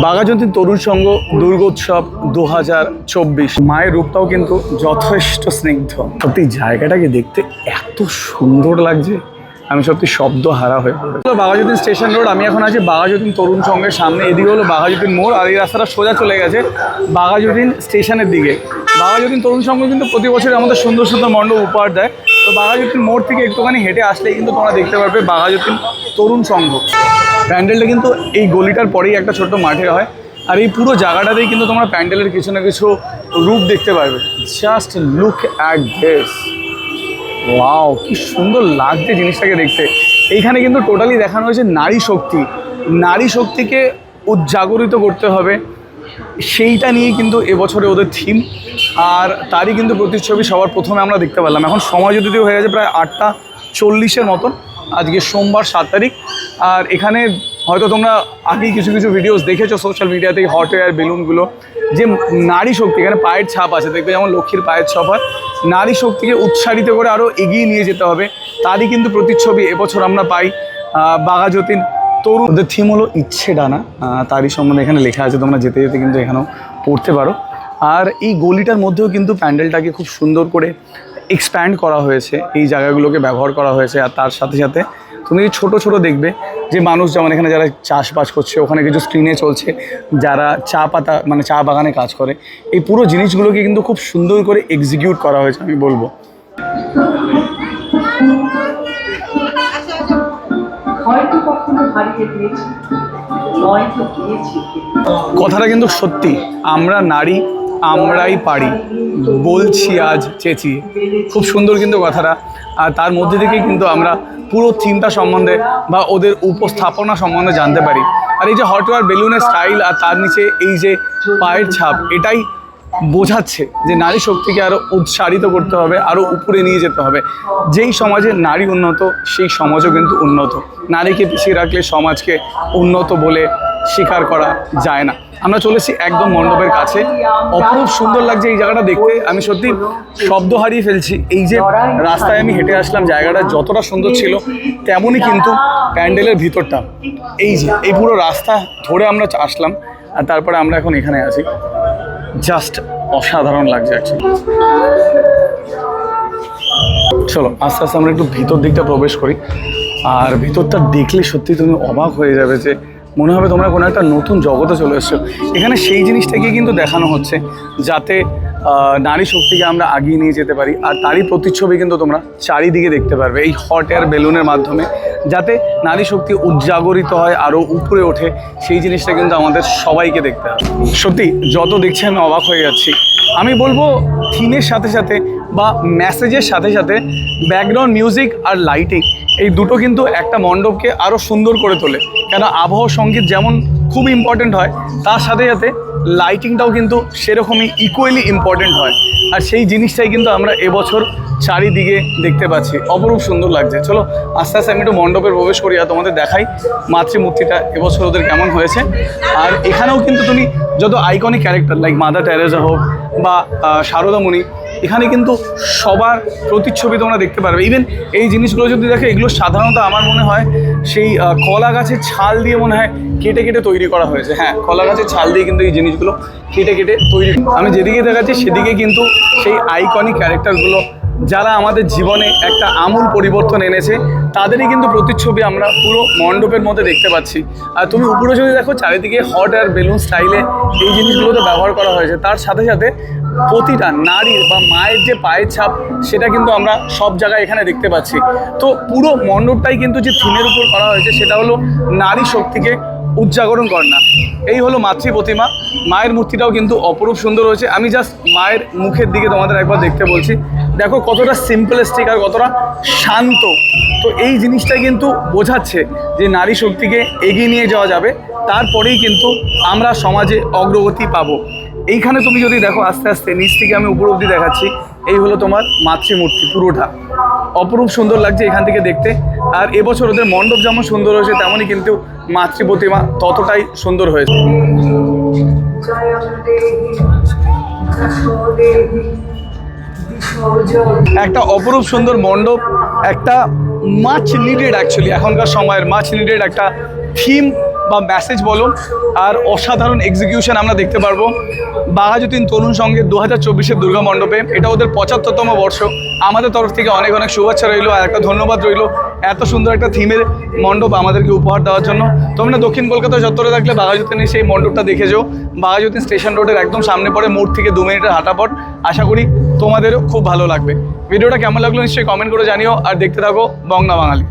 বাঘাযতীন তরুণ সংঘ দুর্গোৎসব দু হাজার চব্বিশ। মায়ের রূপটাও কিন্তু যথেষ্ট স্নিগ্ধ। সত্যি, জায়গাটাকে দেখতে এত সুন্দর লাগছে। আমি সত্যি শব্দ হারা হয়ে পড়েছি। বাঘাযতীন স্টেশন রোড, আমি এখন আছি বাঘাযতীন তরুণ সংঘের সামনে। এদিকে হলো বাঘাযতীন মোড়, আর এই রাস্তাটা সোজা চলে গেছে বাঘাযতীন স্টেশনের দিকে। বাঘাযতীন তরুণ সংঘ কিন্তু প্রতি বছর আমাদের সুন্দর সুন্দর মণ্ডপ উপহার দেয়। তো বাঘাযতীন মোড় থেকে একটুখানি হেঁটে আসলেই কিন্তু তোমরা দেখতে পারবে বাঘাযতীন তরুণ সংঘ। প্যান্ডেলটা কিন্তু এই গলিটার পরেই একটা ছোট্ট মাঠে হয়। আর এই পুরো জায়গাটাতেই কিন্তু তোমরা প্যান্ডেলের কিছু না কিছু রূপ দেখতে পারবে। Just look at this wow কি সুন্দর লাগছে জিনিসটাকে দেখতে। এইখানে কিন্তু টোটালি দেখানো হয়েছে নারী শক্তি। নারী শক্তিকে উজ্জাগরিত করতে হবে। সেইটা নিয়ে কিন্তু এবছরে ওদের থিম আর তারই কিন্তু প্রতিচ্ছবি সবার প্রথমে আমরা দেখতে পেলাম। এখন সময় যদিও হয়ে গেছে প্রায় আটটা চল্লিশের মতন। আজকে সোমবার সাত তারিখ। আর এখানে হয়তো তোমরা আগেই কিছু কিছু ভিডিওস দেখেছ সোশ্যাল মিডিয়াতে হট এয়ার বেলুনগুলো যে নারী শক্তি, এখানে পায়ের ছাপ আছে, দেখবে যেমন লক্ষ্মীর পায়ের ছাপ হয়। নারী শক্তিকে উৎসাহিত করে আরও এগিয়ে নিয়ে যেতে হবে। তারই কিন্তু প্রতিচ্ছবি, এবছর আমরা পাই বাঘাযতীন তরুণ ওদের থিম হলো ইচ্ছে ডানা। তারই সম্বন্ধে এখানে লেখা আছে, তোমরা যেতে যেতে কিন্তু এখানেও পড়তে পারো। আর এই গলিটার মধ্যেও কিন্তু প্যান্ডেলটাকে খুব সুন্দর করে এক্সপ্যান্ড করা হয়েছে এই জায়গাগুলোকে ব্যবহার করা হয়েছে আর তার সাথে সাথে তুমি ছোট ছোট দেখবে যে মানুষ যেমন এখানে যারা চাষবাস করছে ওখানে কিছু স্ক্রিনে চলছে যারা চা পাতা মানে চা বাগানে কাজ করে এই পুরো জিনিসগুলোকে কিন্তু খুব সুন্দর করে এক্সিকিউট করা হয়েছে আমি বলব। হয়তো কখনো হারিয়ে দিয়েছি নয়তো গিয়েছি। কথাটা কিন্তু সত্যি আমরা নারী আমরাই পারি। বলছি আজ চেঁচিয়ে খুব সুন্দর কিন্তু কথাটা। আর তার মধ্যে থেকেই কিন্তু আমরা পুরো থিমটা সম্বন্ধে বা ওদের উপস্থাপনা সম্বন্ধে জানতে পারি। আর এই যে হট ওয়ার বেলুনের স্টাইল আর তার নিচে এই যে পায়ের ছাপ, এটাই বোঝাচ্ছে যে নারী শক্তিকে আরও উৎসাহিত করতে হবে আরও উপরে নিয়ে যেতে হবে। যেই সমাজে নারী উন্নত, সেই সমাজও কিন্তু উন্নত। নারীকে পিছিয়ে রাখলে সমাজকে উন্নত বলে স্বীকার করা যায় না। আমরা চলেছি একদম মণ্ডপের কাছে। অপরূপ সুন্দর লাগছে এই জায়গাটা দেখতে। আমি সত্যি শব্দ হারিয়ে ফেলছি। এই যে রাস্তায় আমি হেঁটে আসলাম, জায়গাটা যতটা সুন্দর ছিল, তেমনই কিন্তু প্যান্ডেলের ভিতরটা। এই যে, এই পুরো রাস্তা ধরে আমরা আসলাম আর তারপরে আমরা এখন এখানে আছি। জাস্ট অসাধারণ লাগছে অ্যাকচুয়ালি চলো, আস্তে আস্তে আমরা একটু ভিতর দিকটা প্রবেশ করি। আর ভিতরটা দেখলে সত্যি তুমি অবাক হয়ে যাবে যে মনে হবে তোমরা কোনো একটা নতুন জগতে চলে এসছো। এখানে সেই জিনিসটাকে কিন্তু দেখানো হচ্ছে, যাতে নারী শক্তিকে আমরা আগিয়ে নিয়ে যেতে পারি, আর তারই প্রতিচ্ছবি কিন্তু তোমরা চারিদিকে দেখতে পারবে, এই হট এয়ার বেলুনের মাধ্যমে, যাতে নারী শক্তি উজ্জাগরিত হয় আরও উপরে ওঠে, সেই জিনিসটা কিন্তু আমাদের সবাইকে দেখতে হবে। সত্যি, যত দেখছি আমি অবাক হয়ে যাচ্ছি। আমি বলব থিমের সাথে সাথে বা মেসেজের সাথে সাথে ব্যাকগ্রাউন্ড মিউজিক আর লাইটিং এই দুটো কিন্তু একটা মণ্ডপকে আরও সুন্দর করে তোলে। কেন আবহাওয়া সংগীত যেমন খুব ইম্পর্ট্যান্ট হয়, তার সাথে সাথে লাইটিংটাও কিন্তু সেরকমই ইকুয়ালি ইম্পর্টেন্ট হয়। আর সেই জিনিসটাই কিন্তু আমরা এবছর চারিদিকে দেখতে পাচ্ছি। অপরূপ সুন্দর লাগছে। চলো, আস্তে আস্তে আমি একটু মণ্ডপে প্রবেশ করি আর তোমাদের দেখাই মাতৃমূর্তিটা এবছর ওদের কেমন হয়েছে। আর এখানেও কিন্তু তুমি যত iconic character like Mother Teresa হোক বা শারদামণি এখানে কিন্তু সবার প্রতিচ্ছবি তোমরা দেখতে পারবে। ইভেন এই জিনিসগুলো যদি দেখে, এগুলো সাধারণত আমার মনে হয় সেই কলা গাছের ছাল দিয়ে মনে হয় কেটে কেটে তৈরি করা হয়েছে। হ্যাঁ কলা গাছের ছাল দিয়ে কিন্তু এই জিনিসগুলো কেটে কেটে তৈরি আমি যেদিকে দেখাচ্ছি সেদিকে কিন্তু সেই আইকনিক ক্যারেক্টারগুলো যারা আমাদের জীবনে একটা আমূল পরিবর্তন এনেছে, তাদেরই কিন্তু প্রতিচ্ছবি আমরা পুরো মণ্ডপের মধ্যে দেখতে পাচ্ছি। আর তুমি উপরে যদি দেখো, চারিদিকে হট আর বেলুন স্টাইলে এই জিনিসগুলোতে ব্যবহার করা হয়েছে। তার সাথে সাথে প্রতিটা নারীর বা মায়ের যে পায়ের ছাপ, সেটা কিন্তু আমরা সব জায়গায় এখানে দেখতে পাচ্ছি। তো পুরো মণ্ডপটাই কিন্তু যে থিমের উপর করা হয়েছে, সেটা হলো নারী শক্তিকে উদযাগরণ কর না। এই হলো মাতৃ প্রতিমা। মায়ের মূর্তিটাও কিন্তু অপরূপ সুন্দর হয়েছে। আমি জাস্ট মায়ের মুখের দিকে তোমাদের একবার দেখতে বলছি। দেখো কতটা সিম্পলিস্টিক আর কতটা শান্ত। তো এই জিনিসটা কিন্তু বোঝাচ্ছে যে নারী শক্তিকে এগিয়ে নিয়ে যাওয়া যাবে। তারপরেই কিন্তু আমরা সমাজে অগ্রগতি পাবো। এইখানে তুমি যদি দেখো আস্তে আস্তে, নিচ থেকে আমি উপর অব্দি দেখাচ্ছি। এই হলো তোমার মাতৃমূর্তি, পুরোটা। অপরূপ সুন্দর লাগছে এখান থেকে দেখতে। আর এবছর ওদের মণ্ডপ যেমন সুন্দর হয়েছে, তেমনই কিন্তু মাতৃ প্রতিমা ততটাই সুন্দর হয়েছে। একটা অপরূপ সুন্দর মণ্ডপ, একটা মাছ নিডেড অ্যাকচুয়ালি এখনকার সময়ের মাছ নিডেড একটা থিম বা মেসেজ বলো আর অসাধারণ এক্সিকিউশন আমরা দেখতে পারব। বাঘাযতীন তরুণ সঙ্গে দু হাজার চব্বিশের দুর্গা মণ্ডপে, এটা ওদের পঁচাত্তরতম বর্ষ। আমাদের তরফ থেকে অনেক অনেক শুভেচ্ছা রইল, আর একটা ধন্যবাদ রইল এত সুন্দর একটা থিমের মণ্ডপ আমাদেরকে উপহার দেওয়ার জন্য। তোমরা দক্ষিণ কলকাতা চত্বরে থাকলে বাঘাযতীনের সেই মণ্ডপটা দেখে যাও। বাঘাযতীন স্টেশন রোডের একদম সামনে পড়ে, মোড় থেকে দু মিনিটের হাঁটা পথ আশা করি তোমাদেরও খুব ভালো লাগবে। ভিডিওটা কেমন লাগল নিশ্চয়ই কমেন্ট করে জানিও, আর দেখতে থাকো বংনা বাঙালি।